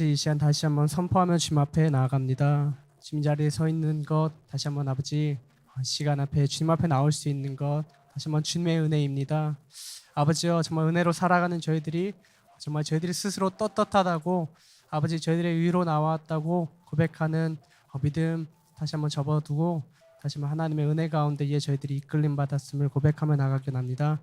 이 시간 다시 한번 선포하며 주님 앞에 나아갑니다. 주님 자리에 서 있는 것 다시 한번 아버지 어, 시간 앞에 주님 앞에 나올 수 있는 것 다시 한번 주님의 은혜입니다. 아버지여 정말 은혜로 살아가는 저희들이 정말 저희들이 스스로 떳떳하다고 아버지 저희들의 위로 나왔다고 고백하는 어, 믿음 다시 한번 접어두고 다시 한번 하나님의 은혜 가운데에 저희들이 이끌림 받았음을 고백하며 나가게 합니다.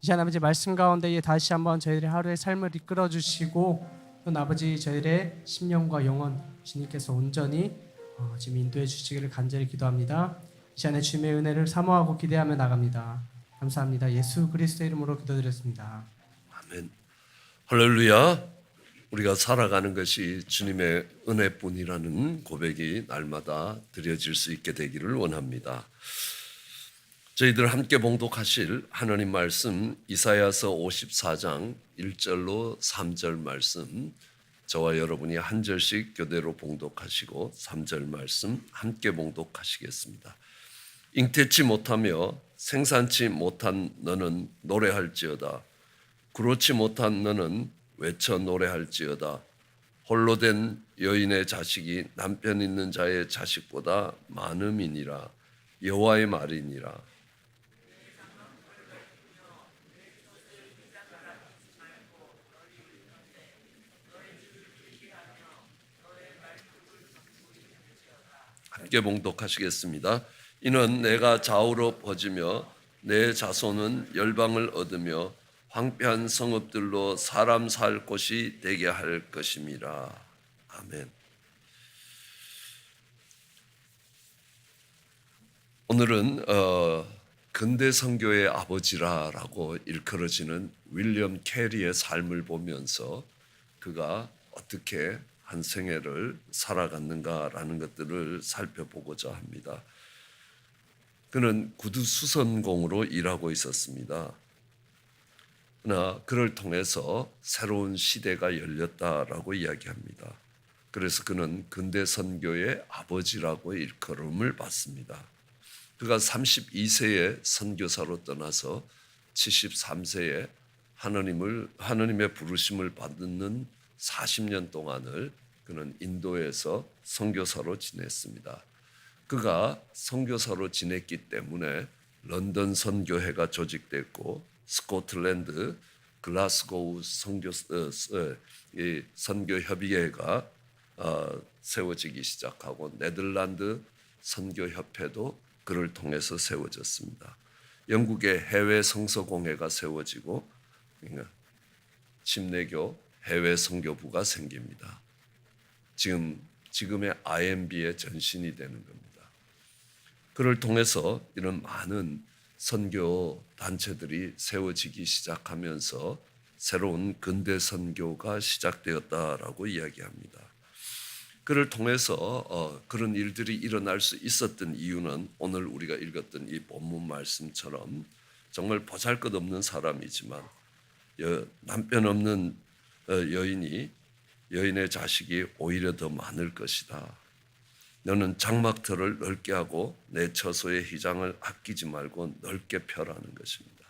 이 시간 아버지 말씀 가운데에 다시 한번 저희들의 하루의 삶을 이끌어 주시고 또 아버지 저희들의 심령과 영혼 주님께서 온전히 어, 지금 인도해 주시기를 간절히 기도합니다. 이 시간에 주님의 은혜를 사모하고 기대하며 나갑니다. 감사합니다. 예수 그리스도 이름으로 기도드렸습니다. 아멘. 할렐루야. 우리가 살아가는 것이 주님의 은혜뿐이라는 고백이 날마다 드려질 수 있게 되기를 원합니다. 저희들 함께 봉독하실 하나님 말씀 이사야서 54장 1절로 3절 말씀 저와 여러분이 한 절씩 교대로 봉독하시고 3절 말씀 함께 봉독하시겠습니다. 잉태치 못하며 생산치 못한 너는 노래할지어다. 그렇지 못한 너는 외쳐 노래할지어다. 홀로 된 여인의 자식이 남편 있는 자의 자식보다 많음이니라. 여호와의 말이니라 함께 봉독하시겠습니다. 이는 내가 좌우로 퍼지며 내 자손은 열방을 얻으며 황폐한 성읍들로 사람 살 곳이 되게 할 것임이라. 아멘. 오늘은 어, 근대 선교의 아버지라라고 일컬어지는 윌리엄 캐리의 삶을 보면서 그가 어떻게 한 생애를 살아갔는가라는 것들을 살펴보고자 합니다. 그는 구두 수선공으로 일하고 있었습니다. 그러나 그를 통해서 새로운 시대가 열렸다라고 이야기합니다. 그래서 그는 근대 선교의 아버지라고 일컬음을 받습니다. 그가 32세에 선교사로 떠나서 73세에 하나님을 하나님의 부르심을 받는 40년 동안을 그는 인도에서 선교사로 지냈습니다. 그가 선교사로 지냈기 때문에 런던 선교회가 조직됐고 스코틀랜드 글라스고우 선교 어, 이 선교 협의회가 어, 세워지기 시작하고 네덜란드 선교 협회도 그를 통해서 세워졌습니다. 영국의 해외 성서 공회가 세워지고 그러니까 침례교 해외 선교부가 생깁니다. 지금 지금의 IMB의 전신이 되는 겁니다. 그를 통해서 이런 많은 선교 단체들이 세워지기 시작하면서 새로운 근대 선교가 시작되었다라고 이야기합니다. 그를 통해서 어, 그런 일들이 일어날 수 있었던 이유는 오늘 우리가 읽었던 이 본문 말씀처럼 정말 보잘것없는 사람이지만 여, 남편 없는 어, 여인이 여인의 자식이 오히려 더 많을 것이다. 너는 장막터를 넓게 하고 내 처소의 휘장을 아끼지 말고 넓게 펴라는 것입니다.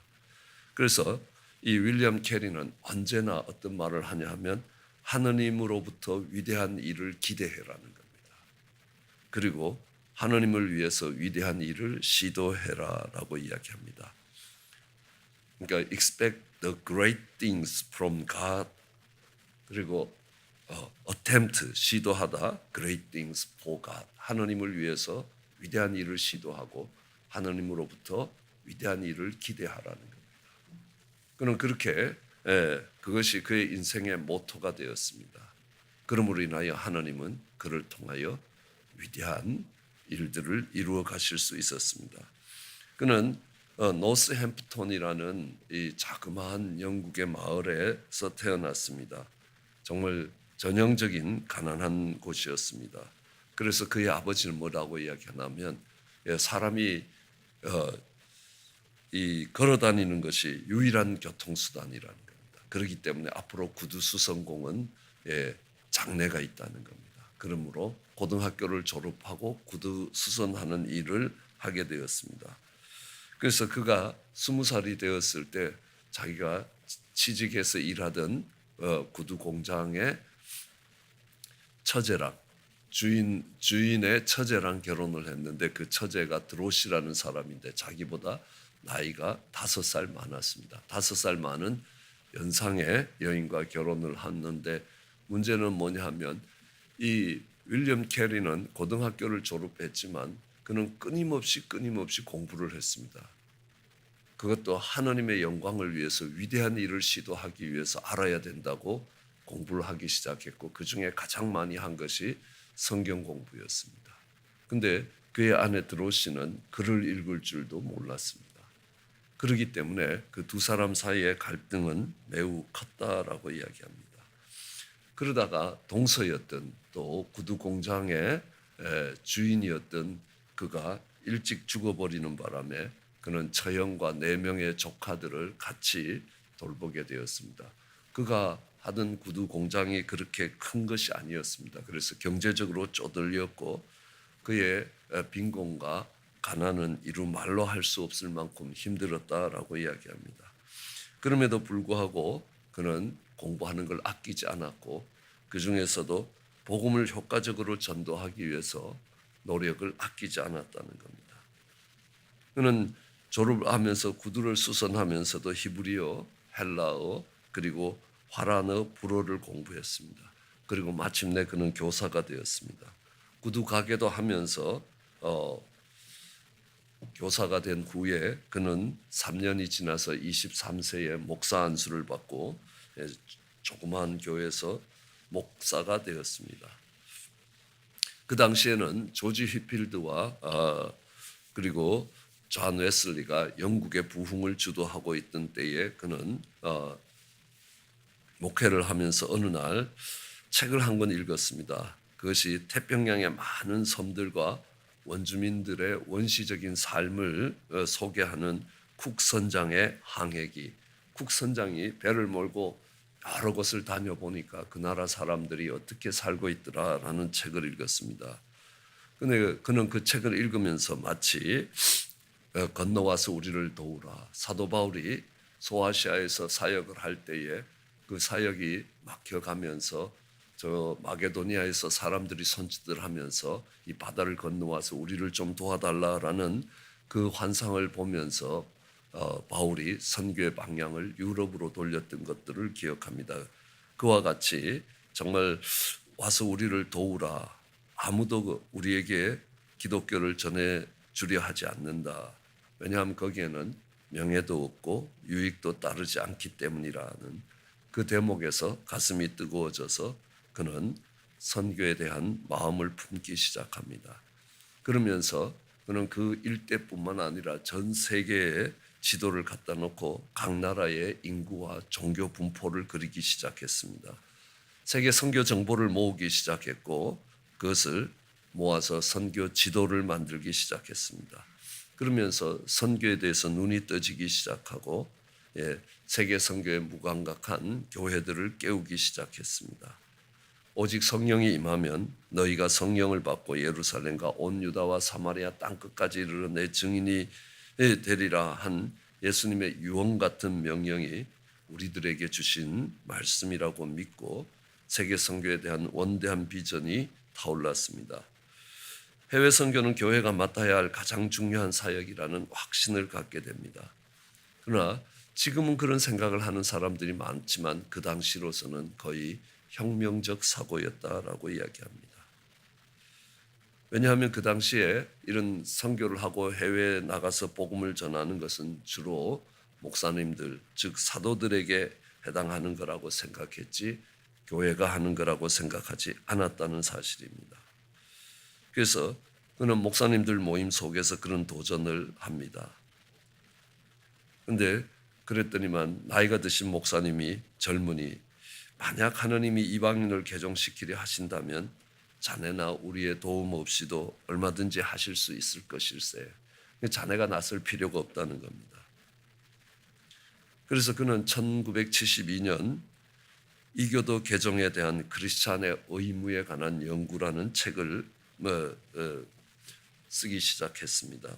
그래서 이 윌리엄 캐리는 언제나 어떤 말을 하냐 하면 하느님으로부터 위대한 일을 기대해라는 겁니다. 그리고 하느님을 위해서 위대한 일을 시도해라라고 이야기합니다. 그러니까 expect the great things from God 그리고 어, attempt 시도하다 great things for God 하나님을 위해서 위대한 일을 시도하고 하나님으로부터 위대한 일을 기대하라는 겁니다. 그는 그렇게 예, 그것이 그의 인생의 모토가 되었습니다. 그러므로 인하여 하나님은 그를 통하여 위대한 일들을 이루어 가실 수 있었습니다. 그는 어, 노스햄프톤이라는 이 자그마한 영국의 마을에서 태어났습니다. 정말 전형적인 가난한 곳이었습니다. 그래서 그의 아버지는 뭐라고 이야기하냐면 예, 사람이 어, 이 걸어 다니는 것이 유일한 교통수단이라는 겁니다. 그렇기 때문에 앞으로 구두 수선공은 예, 장래가 있다는 겁니다. 그러므로 고등학교를 졸업하고 구두 수선하는 일을 하게 되었습니다. 그래서 그가 스무 살이 되었을 때 자기가 취직해서 일하던 어, 구두 공장에 처제랑 주인 주인의 처제랑 결혼을 했는데 그 처제가 드로시라는 사람인데 자기보다 나이가 다섯 살 많았습니다. 다섯 살 많은 연상의 여인과 결혼을 했는데 문제는 뭐냐 하면 이 윌리엄 캐리는 고등학교를 졸업했지만 그는 끊임없이 끊임없이 공부를 했습니다. 그것도 하나님의 영광을 위해서 위대한 일을 시도하기 위해서 알아야 된다고 공부를 하기 시작했고 그 중에 가장 많이 한 것이 성경 공부였습니다. 근데 그의 아내 드로시는 글을 읽을 줄도 몰랐습니다. 그렇기 때문에 그 두 사람 사이의 갈등은 매우 컸다라고 이야기합니다. 그러다가 동서였던 또 구두 공장의 에, 주인이었던 그가 일찍 죽어버리는 바람에 그는 처형과 네 명의 조카들을 같이 돌보게 되었습니다. 그가 하던 구두 공장이 그렇게 큰 것이 아니었습니다. 그래서 경제적으로 쪼들렸고 그의 에, 빈곤과 가난은 이루 말로 할 수 없을 만큼 힘들었다라고 이야기합니다. 그럼에도 불구하고 그는 공부하는 걸 아끼지 않았고 그 중에서도 복음을 효과적으로 전도하기 위해서 노력을 아끼지 않았다는 겁니다. 그는 졸업하면서 구두를 수선하면서도 히브리어, 헬라어 그리고 화란어, 불어를 공부했습니다. 그리고 마침내 그는 교사가 되었습니다. 구두 가게도 하면서 어, 교사가 된 후에 그는 3년이 지나서 23세에 목사 안수를 받고 예, 조그마한 교회에서 목사가 되었습니다. 그 당시에는 조지 휘필드와 어, 그리고 존 웨슬리가 영국의 부흥을 주도하고 있던 때에 그는 어, 목회를 하면서 어느 날 책을 한 권 읽었습니다. 그것이 태평양의 많은 섬들과 원주민들의 원시적인 삶을 어, 소개하는 쿡 선장의 항해기. 쿡 선장이 배를 몰고 여러 곳을 다녀보니까 그 나라 사람들이 어떻게 살고 있더라라는 책을 읽었습니다. 근데 그는 그 책을 읽으면서 마치 어, 건너와서 우리를 도우라. 사도 바울이 소아시아에서 사역을 할 때에 그 사역이 막혀가면서 저 마게도니아에서 사람들이 손짓을 하면서 이 바다를 건너와서 우리를 좀 도와달라라는 그 환상을 보면서 어, 바울이 선교의 방향을 유럽으로 돌렸던 것들을 기억합니다. 그와 같이 정말 와서 우리를 도우라. 아무도 그 우리에게 기독교를 전해 주려 하지 않는다. 왜냐하면 거기에는 명예도 없고 유익도 따르지 않기 때문이라는 그 대목에서 가슴이 뜨거워져서 그는 선교에 대한 마음을 품기 시작합니다. 그러면서 그는 그 일대뿐만 아니라 전 세계에 지도를 갖다 놓고 각 나라의 인구와 종교 분포를 그리기 시작했습니다. 세계 선교 정보를 모으기 시작했고 그것을 모아서 선교 지도를 만들기 시작했습니다. 그러면서 선교에 대해서 눈이 떠지기 시작하고 예, 세계 선교에 무감각한 교회들을 깨우기 시작했습니다. 오직 성령이 임하면 너희가 성령을 받고 예루살렘과 온 유다와 사마리아 땅 끝까지 이르러 내 증인이 되리라 한 예수님의 유언 같은 명령이 우리들에게 주신 말씀이라고 믿고 세계 선교에 대한 원대한 비전이 타올랐습니다. 해외 선교는 교회가 맡아야 할 가장 중요한 사역이라는 확신을 갖게 됩니다. 그러나 지금은 그런 생각을 하는 사람들이 많지만 그 당시로서는 거의 혁명적 사고였다라고 이야기합니다. 왜냐하면 그 당시에 이런 선교를 하고 해외에 나가서 복음을 전하는 것은 주로 목사님들, 즉 사도들에게 해당하는 거라고 생각했지 교회가 하는 거라고 생각하지 않았다는 사실입니다. 그래서 그는 목사님들 모임 속에서 그런 도전을 합니다. 근데 그랬더니만 나이가 드신 목사님이 젊은이 만약 하나님이 이방인을 개종시키려 하신다면 자네나 우리의 도움 없이도 얼마든지 하실 수 있을 것일세. 자네가 나설 필요가 없다는 겁니다. 그래서 그는 1972년 이교도 개종에 대한 크리스찬의 의무에 관한 연구라는 책을 뭐, 어, 쓰기 시작했습니다.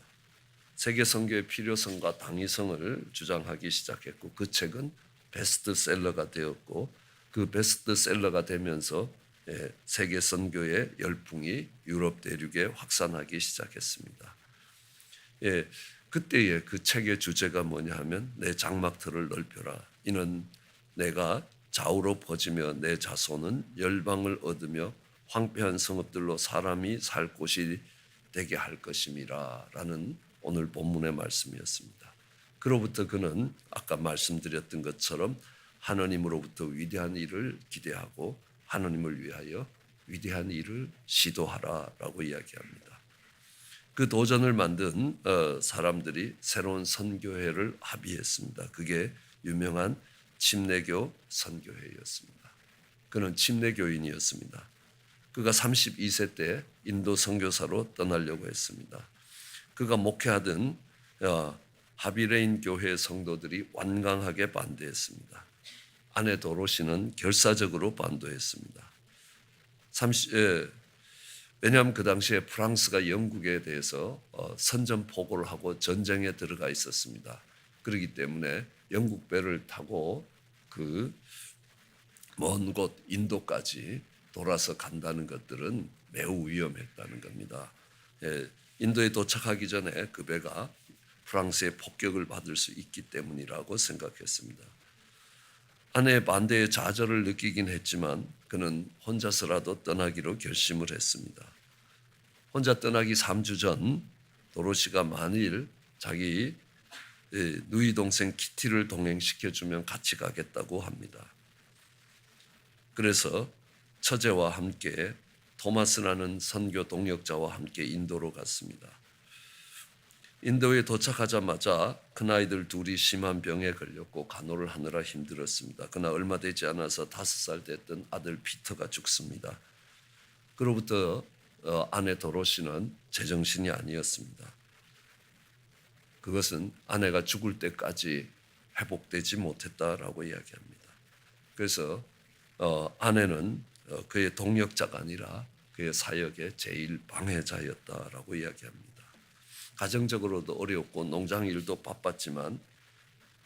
세계 선교의 필요성과 당위성을 주장하기 시작했고 그 책은 베스트셀러가 되었고 그 베스트셀러가 되면서 예, 세계 선교의 열풍이 유럽 대륙에 확산하기 시작했습니다. 예, 그때의 그 책의 주제가 뭐냐 하면 내 장막틀을 넓혀라. 이는 내가 좌우로 퍼지며 내 자손은 열방을 얻으며 황폐한 성읍들로 사람이 살 곳이 되게 할 것임이라라는 오늘 본문의 말씀이었습니다. 그로부터 그는 아까 말씀드렸던 것처럼 하나님으로부터 위대한 일을 기대하고 하나님을 위하여 위대한 일을 시도하라라고 이야기합니다. 그 도전을 만든 어, 사람들이 새로운 선교회를 합의했습니다. 그게 유명한 침례교 선교회였습니다. 그는 침례교인이었습니다. 그가 32세 때 인도 선교사로 떠나려고 했습니다. 그가 목회하던 어, 하비레인 교회 성도들이 완강하게 반대했습니다. 아내 도로시는 결사적으로 반대했습니다. 30, 예, 왜냐하면 그 당시에 프랑스가 영국에 대해서 어, 선전포고를 하고 전쟁에 들어가 있었습니다. 그렇기 때문에 영국 배를 타고 그 먼 곳 인도까지 돌아서 간다는 것들은 매우 위험했다는 겁니다. 예, 인도에 도착하기 전에 그 배가 프랑스의 폭격을 받을 수 있기 때문이라고 생각했습니다. 아내의 반대의 좌절을 느끼긴 했지만 그는 혼자서라도 떠나기로 결심을 했습니다. 혼자 떠나기 3주 전 도로시가 만일 자기 예, 누이 동생 키티를 동행시켜 주면 같이 가겠다고 합니다. 그래서 처제와 함께 토마스라는 선교 동역자와 함께 인도로 갔습니다. 인도에 도착하자마자 큰아이들 둘이 심한 병에 걸렸고 간호를 하느라 힘들었습니다. 그러나 얼마 되지 않아서 다섯 살 됐던 아들 피터가 죽습니다. 그로부터 어, 아내 도로시는 제정신이 아니었습니다. 그것은 아내가 죽을 때까지 회복되지 못했다라고 이야기합니다. 그래서 어, 아내는 어, 그의 동력자가 아니라 그의 사역의 제일 방해자였다라고 이야기합니다. 가정적으로도 어렵고 농장 일도 바빴지만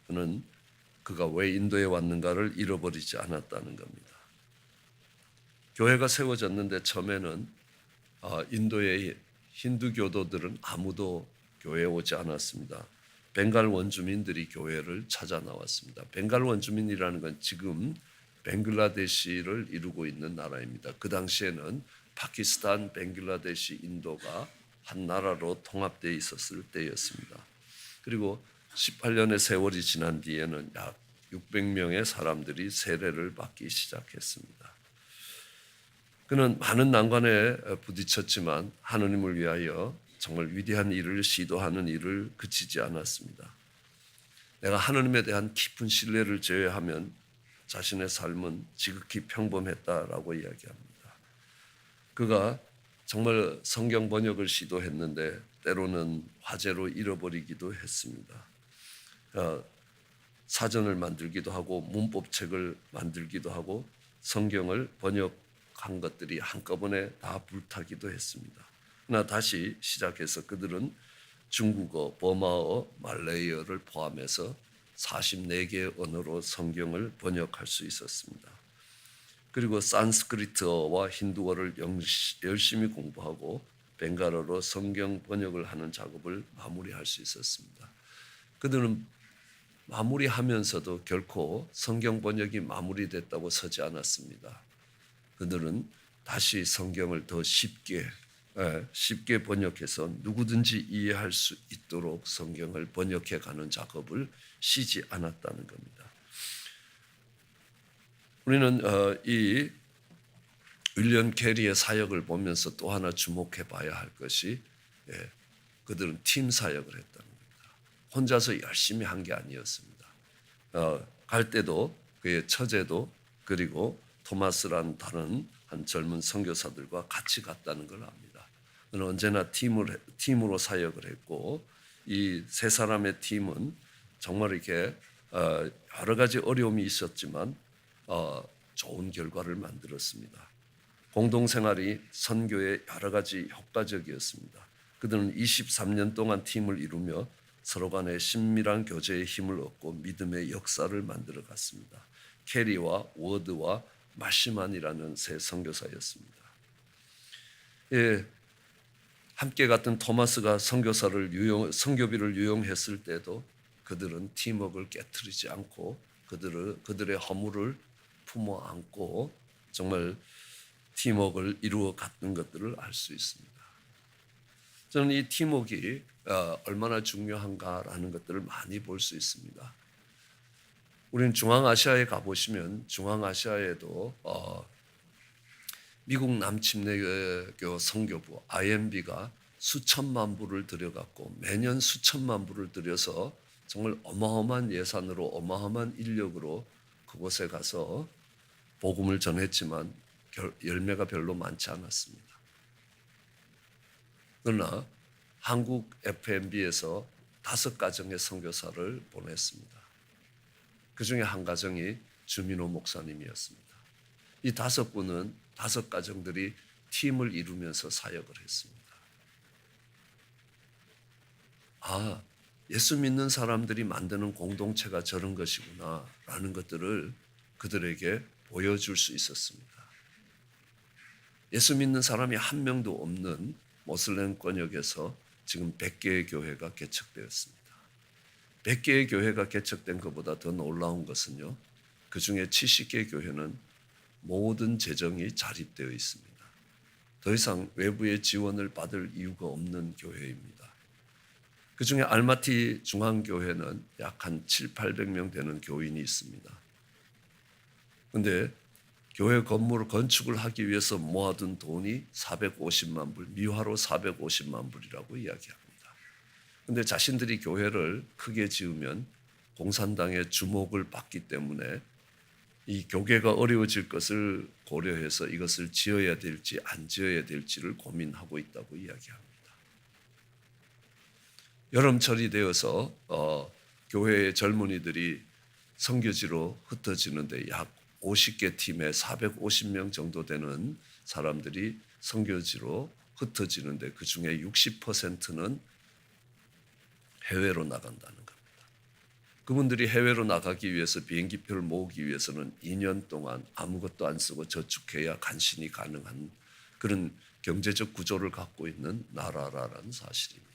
그는 그가 왜 인도에 왔는가를 잃어버리지 않았다는 겁니다. 교회가 세워졌는데 처음에는 아, 인도의 힌두 교도들은 아무도 교회에 오지 않았습니다. 벵갈 원주민들이 교회를 찾아 나왔습니다. 벵갈 원주민이라는 건 지금 벵글라데시를 이루고 있는 나라입니다. 그 당시에는 파키스탄, 벵글라데시, 인도가 한 나라로 통합되어 있었을 때였습니다. 그리고 18년의 세월이 지난 뒤에는 약 600명의 사람들이 세례를 받기 시작했습니다. 그는 많은 난관에 부딪혔지만 하느님을 위하여 정말 위대한 일을 시도하는 일을 그치지 않았습니다. 내가 하느님에 대한 깊은 신뢰를 제외하면 자신의 삶은 지극히 평범했다라고 이야기합니다. 그가 정말 성경 번역을 시도했는데 때로는 화제로 잃어버리기도 했습니다. 어, 사전을 만들기도 하고 문법책을 만들기도 하고 성경을 번역한 것들이 한꺼번에 다 불타기도 했습니다. 그러나 다시 시작해서 그들은 중국어, 버마어, 말레이어를 포함해서 44개의 언어로 성경을 번역할 수 있었습니다. 그리고 산스크리트어와 힌두어를 열심히 공부하고 벵갈어로 성경 번역을 하는 작업을 마무리할 수 있었습니다. 그들은 마무리하면서도 결코 성경 번역이 마무리됐다고 서지 않았습니다. 그들은 다시 성경을 더 쉽게 예, 쉽게 번역해서 누구든지 이해할 수 있도록 성경을 번역해 가는 작업을 쉬지 않았다는 겁니다. 우리는 어, 이 윌리엄 캐리의 사역을 보면서 또 하나 주목해 봐야 할 것이 예, 그들은 팀 사역을 했다는 겁니다. 혼자서 열심히 한 게 아니었습니다. 어, 갈 때도 그의 처제도 그리고 토마스라는 다른 한 젊은 선교사들과 같이 갔다는 걸 압니다. 그는 언제나 팀을 팀으로 사역을 했고 이 세 사람의 팀은 정말 이렇게 어, 여러 가지 어려움이 있었지만 어, 좋은 결과를 만들었습니다. 공동생활이 선교에 여러 가지 효과적이었습니다. 그들은 23년 동안 팀을 이루며 서로 간의 신밀한 교제의 힘을 얻고 믿음의 역사를 만들어 갔습니다. 캐리와 워드와 마시만이라는 새 선교사였습니다. 예, 함께 갔던 토마스가 선교사를 유용 선교비를 유용했을 때도 그들은 팀워크를 깨뜨리지 않고 그들을 그들의 허물을 품어 안고 정말 팀워크를 이루어 갔던 것들을 알 수 있습니다. 저는 이 팀워크가 어, 얼마나 중요한가라는 것들을 많이 볼 수 있습니다. 우리는 중앙아시아에 가보시면 중앙아시아에도 어, 미국 남침례교 성교부 IMB가 수천만 불을 들여갖고 매년 수천만 불을 들여서 정말 어마어마한 예산으로 어마어마한 인력으로 그곳에 가서 복음을 전했지만 결- 열매가 별로 많지 않았습니다. 그러나 한국 FMB에서 다섯 가정의 선교사를 보냈습니다. 그 중에 한 가정이 주민호 목사님이었습니다. 이 다섯 분은 다섯 가정들이 팀을 이루면서 사역을 했습니다. 아, 예수 믿는 사람들이 만드는 공동체가 저런 것이구나 라는 것들을 그들에게 보여줄 수 있었습니다. 예수 믿는 사람이 한 명도 없는 모슬렘 권역에서 지금 100개의 교회가 개척되었습니다. 100개의 교회가 개척된 것보다 더 놀라운 것은요. 그 중에 70개 교회는 모든 재정이 자립되어 있습니다. 더 이상 외부의 지원을 받을 이유가 없는 교회입니다. 그 중에 알마티 중앙교회는 약 한 7, 800명 되는 교인이 있습니다. 근데 교회 건물을 건축을 하기 위해서 모아둔 돈이 450만 불, 미화로 450만 불이라고 이야기합니다. 근데 자신들이 교회를 크게 지으면 공산당의 주목을 받기 때문에 이 교계가 어려워질 것을 고려해서 이것을 지어야 될지 안 지어야 될지를 고민하고 있다고 이야기합니다. 여름철이 되어서 어, 교회의 젊은이들이 선교지로 흩어지는데 약 50개 팀에 450명 정도 되는 사람들이 선교지로 흩어지는데 그 중에 60%는 해외로 나간다는 겁니다. 그분들이 해외로 나가기 위해서 비행기표를 모으기 위해서는 2년 동안 아무것도 안 쓰고 저축해야 간신히 가능한 그런 경제적 구조를 갖고 있는 나라라는 사실입니다.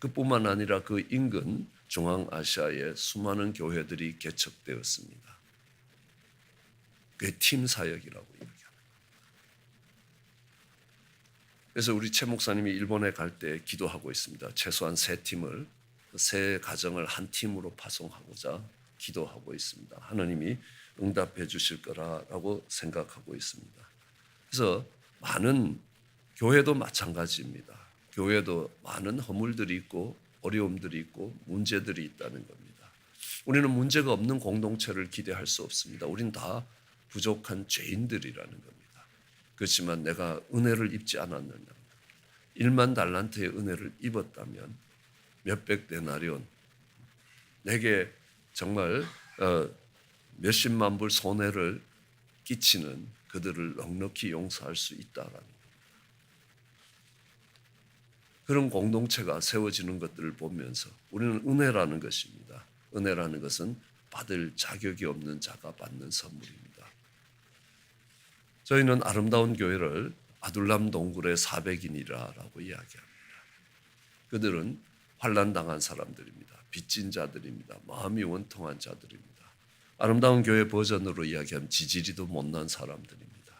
그뿐만 아니라 그 인근 중앙아시아에 수많은 교회들이 개척되었습니다. 그게 팀 사역이라고 얘기합니다. 그래서 우리 최 목사님이 일본에 갈 때 기도하고 있습니다. 최소한 세 팀을 세 가정을 한 팀으로 파송하고자 기도하고 있습니다. 하나님이 응답해 주실 거라고 생각하고 있습니다. 그래서 많은 교회도 마찬가지입니다. 교회도 많은 허물들이 있고 어려움들이 있고 문제들이 있다는 겁니다. 우리는 문제가 없는 공동체를 기대할 수 없습니다. 우리는 다 부족한 죄인들이라는 겁니다. 그렇지만 내가 은혜를 입지 않았느냐. 1만 달란트의 은혜를 입었다면 몇백 데나리온 내게 정말 어, 몇십만 불 손해를 끼치는 그들을 넉넉히 용서할 수 있다라는. 그런 공동체가 세워지는 것들을 보면서 우리는 은혜라는 것입니다. 은혜라는 것은 받을 자격이 없는 자가 받는 선물입니다. 저희는 아름다운 교회를 아둘람 동굴의 사백인이라고 이야기합니다. 그들은 환란 당한 사람들입니다. 빚진 자들입니다. 마음이 원통한 자들입니다. 아름다운 교회 버전으로 이야기하면 지지리도 못난 사람들입니다.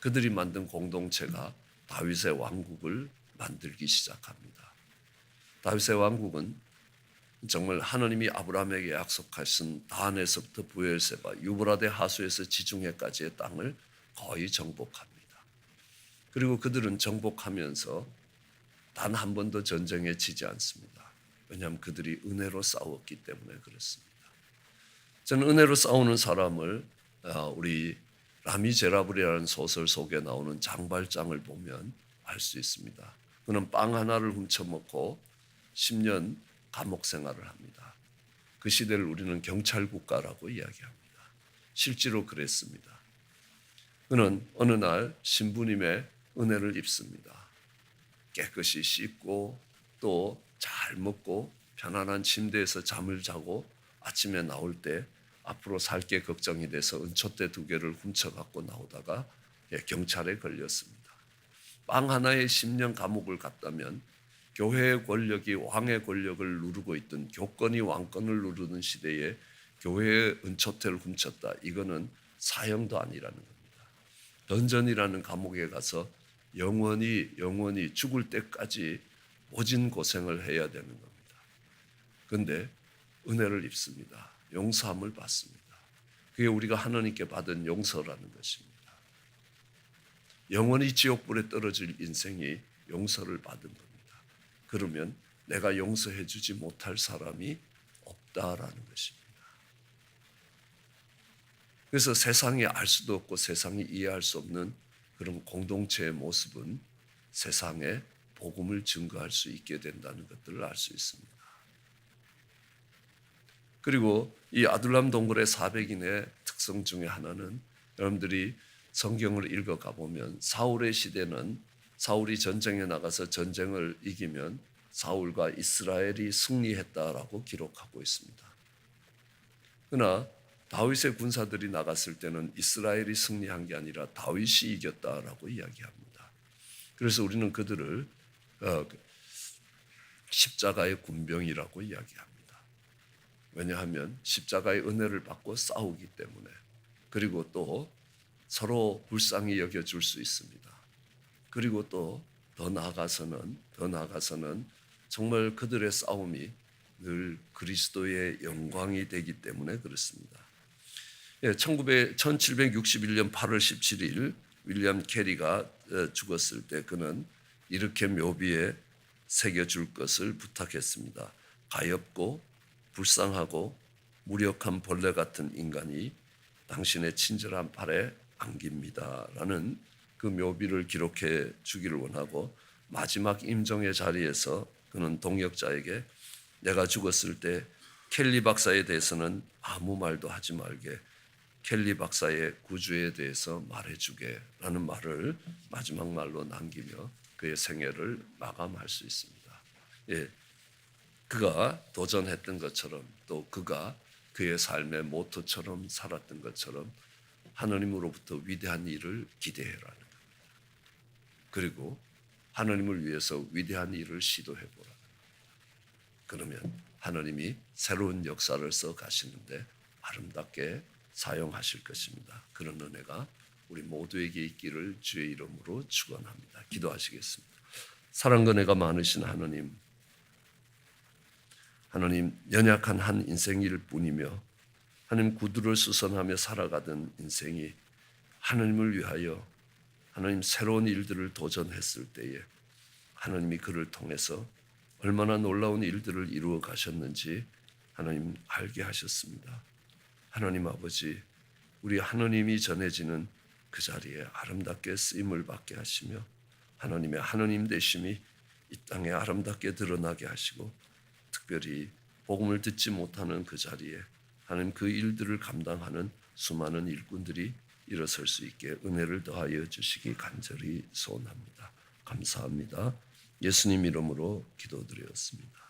그들이 만든 공동체가 다윗의 왕국을 만들기 시작합니다. 다윗의 왕국은 정말 하나님이 아브라함에게 약속하신 다한에서부터 부엘세바 유브라데 하수에서 지중해까지의 땅을 거의 정복합니다. 그리고 그들은 정복하면서 단 한 번도 전쟁에 지지 않습니다. 왜냐하면 그들이 은혜로 싸웠기 때문에 그렇습니다. 저는 은혜로 싸우는 사람을 어, 우리 라미제라블이라는 소설 속에 나오는 장발장을 보면 알 수 있습니다. 그는 빵 하나를 훔쳐먹고 10년 감옥 생활을 합니다. 그 시대를 우리는 경찰 국가라고 이야기합니다. 실제로 그랬습니다. 그는 어느 날 신부님의 은혜를 입습니다. 깨끗이 씻고 또 잘 먹고 편안한 침대에서 잠을 자고 아침에 나올 때 앞으로 살 게 걱정이 돼서 은촛대 두 개를 훔쳐 갖고 나오다가 예, 경찰에 걸렸습니다. 빵 하나에 10년 감옥을 갔다면 교회의 권력이 왕의 권력을 누르고 있던 교권이 왕권을 누르는 시대에 교회의 은초태를 훔쳤다. 이거는 사형도 아니라는 겁니다. 던전이라는 감옥에 가서 영원히 영원히 죽을 때까지 모진 고생을 해야 되는 겁니다. 근데 은혜를 입습니다. 용서함을 받습니다. 그게 우리가 하나님께 받은 용서라는 것입니다. 영원히 지옥불에 떨어질 인생이 용서를 받은 겁니다. 그러면 내가 용서해 주지 못할 사람이 없다라는 것입니다. 그래서 세상이 알 수도 없고 세상이 이해할 수 없는 그런 공동체의 모습은 세상에 복음을 증거할 수 있게 된다는 것들을 알 수 있습니다. 그리고 이 아둘람 동굴의 400인의 특성 중에 하나는 여러분들이 성경을 읽어 가 보면 사울의 시대는 사울이 전쟁에 나가서 전쟁을 이기면 사울과 이스라엘이 승리했다라고 기록하고 있습니다. 그러나 다윗의 군사들이 나갔을 때는 이스라엘이 승리한 게 아니라 다윗이 이겼다라고 이야기합니다. 그래서 우리는 그들을 어, 십자가의 군병이라고 이야기합니다. 왜냐하면 십자가의 은혜를 받고 싸우기 때문에 그리고 또 서로 불쌍히 여겨줄 수 있습니다. 그리고 또 더 나아가서는 더 나아가서는 정말 그들의 싸움이 늘 그리스도의 영광이 되기 때문에 그렇습니다. 예, 1900, 1761년 8월 17일 윌리엄 캐리가 어, 죽었을 때 그는 이렇게 묘비에 새겨줄 것을 부탁했습니다. 가엾고 불쌍하고 무력한 벌레 같은 인간이 당신의 친절한 팔에 안깁니다 라는 그 묘비를 기록해 주기를 원하고 마지막 임종의 자리에서 그는 동역자에게 내가 죽었을 때 켈리 박사에 대해서는 아무 말도 하지 말게 켈리 박사의 구주에 대해서 말해주게라는 말을 마지막 말로 남기며 그의 생애를 마감할 수 있습니다. 예, 그가 도전했던 것처럼 또 그가 그의 삶의 모토처럼 살았던 것처럼 하나님으로부터 위대한 일을 기대해라는 겁니다. 그리고 하나님을 위해서 위대한 일을 시도해 보라. 그러면 하나님이 새로운 역사를 써 가시는데 아름답게 사용하실 것입니다. 그런 은혜가 우리 모두에게 있기를 주의 이름으로 축원합니다. 기도하시겠습니다. 사랑과 은혜가 많으신 하나님, 하나님 연약한 한 인생일 뿐이며 하나님 구두를 수선하며 살아가던 인생이 하나님을 위하여 하나님 새로운 일들을 도전했을 때에 하나님이 그를 통해서 얼마나 놀라운 일들을 이루어 가셨는지 하나님 알게 하셨습니다. 하나님 아버지, 우리 하나님이 전해지는 그 자리에 아름답게 쓰임을 받게 하시며 하나님의 하나님 되심이 이 땅에 아름답게 드러나게 하시고 특별히 복음을 듣지 못하는 그 자리에 하나님 그 일들을 감당하는 수많은 일꾼들이 일어설 수 있게 은혜를 더하여 주시기 간절히 소원합니다. 감사합니다. 예수님 이름으로 기도드렸습니다.